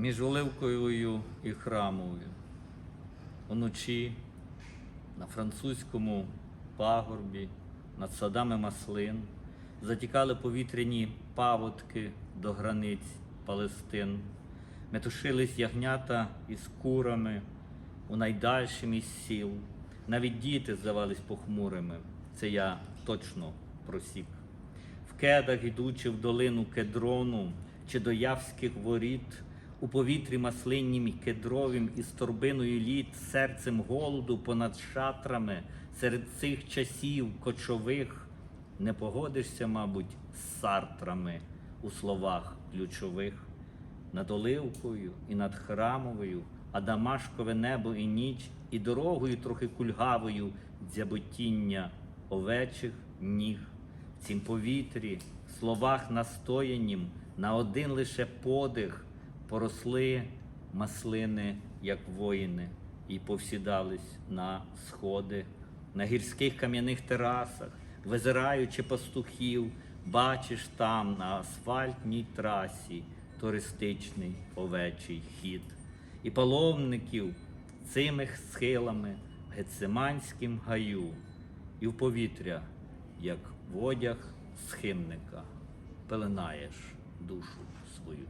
між Оливковою і Храмовою. Уночі на французькому пагорбі над садами маслин затікали повітряні паводки до границь Палестин, метушились ягнята із курами у найдальшим із сіл. Навіть діти здавались похмурими. Це я точно просік. В кедах, ідучи в долину кедрону чи до явських воріт, у повітрі маслиннім кедровім із торбиною літ, серцем голоду понад шатрами, серед цих часів кочових, не погодишся, мабуть, з сартрами у словах ключових. Над Оливкою і над храмовою, а Дамашкове небо і ніч, і дорогою трохи кульгавою дзяботіння овечих ніг. В цім повітрі, в словах настоянім, на один лише подих поросли маслини, як воїни, і повсідались на сходи, на гірських кам'яних терасах, визираючи пастухів, бачиш там на асфальтній трасі туристичний овечий хід, і паломників цими схилами в Гециманськім гаю, і в повітря, як в одяг схимника, пеленаєш душу свою.